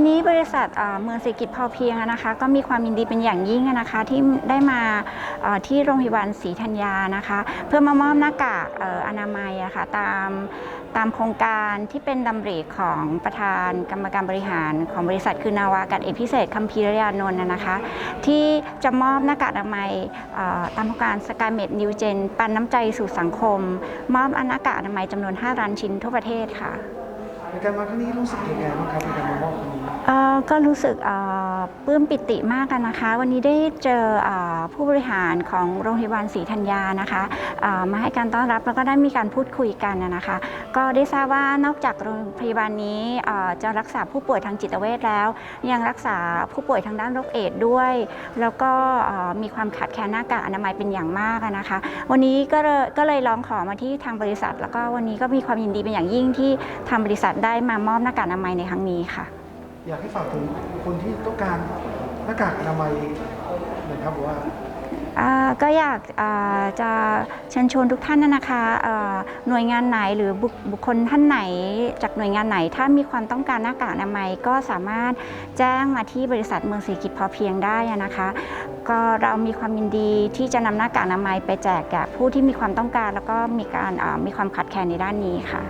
ันนี้บริษัทเมืองเศรษฐกิจพอเพียงนะคะก็มีความยินดีเป็นอย่างยิ่งนะคะที่ได้มาที่โรงพยาบาลศรีธัญญานะคะ เพื่อมามอบหน้ากากออนามัยะค่ะตามตามโครงการที่เป็นดำริของประธานกรรมการบริหารของบริษัทคือนาวากาศเอกพิเศษคัมพีรยานนท์นะคะ ที่จะมอบหน้ากากอนามัยตามโครงการสกายเมดนิวเจนปันน้ำใจสู่สังคม มอบหน้ากากอนามัยจำนวน 5ล้านชิ้นทั่วประเทศค่ะ ในการมาครั้งนี้รู้สึกยังไงบ้างครับในการมามอบครั้งนี้ เอ่อก็รู้สึกเอ่อ ปลื้มปิติมากกันนะคะ วันนี้ได้เจออผู้บริหารของโรงพยาบาลศรีธัญญานะคะมาให้การต้อนรับแล้วก็ได้มีการพูดคุยกันนะคะ ก็ได้ทราบว่านอกจากโรงพยาบาลนี้จะรักษาผู้ป่วยทางจิตเวชแล้ว ยังรักษาผู้ป่วยทางด้านโรคเอดด้วย แล้วก็มีความขาดแคลนหน้ากากอนามัยเป็นอย่างมากนะคะ วันนี้ก็เลยก็เลยร้องขอมาที่ทางบริษัท แล้วก็วันนี้ก็มีความยินดีเป็นอย่างยิ่งที่ทางบริษัทได้มามอบหน้ากากอนามัยในครั้งนี้ค่ะ อยากให้ฝากถึงคนที่ต้องการหน้ากากอนามัยหน่อยครับว่าอ่าก็อยากอ่าจะเชิญชวนทุกท่านนะนะคะอ่อหน่วยงานไหนหรือบุคบุคคลท่านไหน จากหน่วยงานไหนถ้ามีความต้องการหน้ากากอนามัยก็สามารถแจ้งมาที่บริษัทเมืองเศรษฐกิจพอเพียงได้นะคะ ก็เรามีความยินดีที่จะนำหน้ากากอนามัยไปแจกแก่ผู้ที่มีความต้องการ แล้วก็มีการอ่ามีความขาดแคลนในด้านนี้ค่ะ